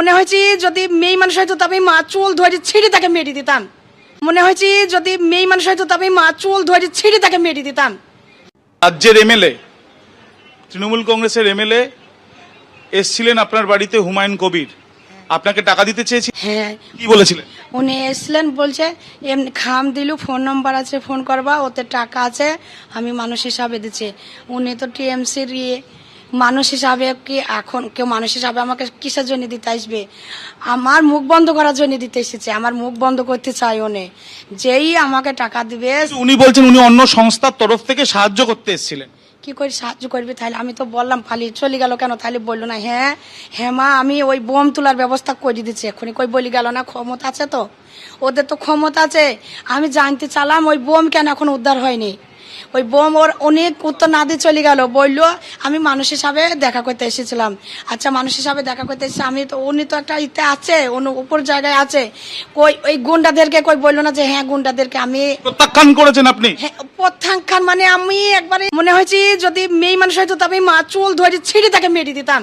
মনে হয়েছে যদি মেয়ে মানুষ হয়তো তবে মা চুল ধরে ছিঁড়ে তাকে মেরে দিতাম। মনে হয়েছে যদি মেয়ে মানুষ হয়তো তবে মা চুল ধরে ছিঁড়ে তাকে মেরে দিতাম। রাজ্যের এমএলএ তৃণমূল কংগ্রেসের এমএলএ এসছিলেন আপনার বাড়িতে হুমায়ুন কবির। আপনাকে টাকা দিতে চেয়েছি। হ্যাঁ। কি বলেছিলেন? উনি এসছিলেন বলছে এমনি খাম দিলু ফোন নম্বর আছে ফোন করবা ওতে টাকা আছে আমি মানুষ হিসাবে দিচ্ছি। উনি তো টিএমসির ইয়ে মানুষ হিসাবে কি এখন কেউ মানুষ হিসাবে আমাকে কিসের জন্য দিতে আসবে? আমার মুখ বন্ধ করার জন্য দিতে এসেছে আমার মুখ বন্ধ করতে চাই উনি যেই আমাকে টাকা দিবে উনি বলছেন উনি অন্য সংস্থার তরফ থেকে সাহায্য করতে এসেছিলেন। কি করে সাহায্য করবি তাহলে? আমি তো বললাম খালি চলে গেল কেন? তাহলে বলল না হ্যাঁ হ্যাঁ মা আমি ওই বোম তোলার ব্যবস্থা করে দিচ্ছি এখনই কই বলি গেল না? ক্ষমতা আছে তো। ওদের তো ক্ষমতা আছে। আমি জানতে চালাম ওই বোম কেন এখন উদ্ধার হয়নি? ওই বোম ওর অনেক উত্তর না দিয়ে চলে গেল। বলল আমি মানুষ হিসাবে দেখা করতে এসেছিলাম। আচ্ছা মানুষ হিসাবে দেখা করতে এসেছি। আমি তো উনি তো একটা ইতে আছে অন্য উপর জায়গায় আছে। কই ওই গুন্ডাদেরকে কই বলল না যে হ্যাঁ গুন্ডাদেরকে আমি প্রত্যাখ্যান করেছেন আপনি? হ্যাঁ, প্রত্যাখ্যান মানে আমি একবারে মনে হয়েছে যদি মেয়ে মানুষ হয়তো তবে মা চুল ধরে ছিঁড়ে তাকে মেরে দিতাম।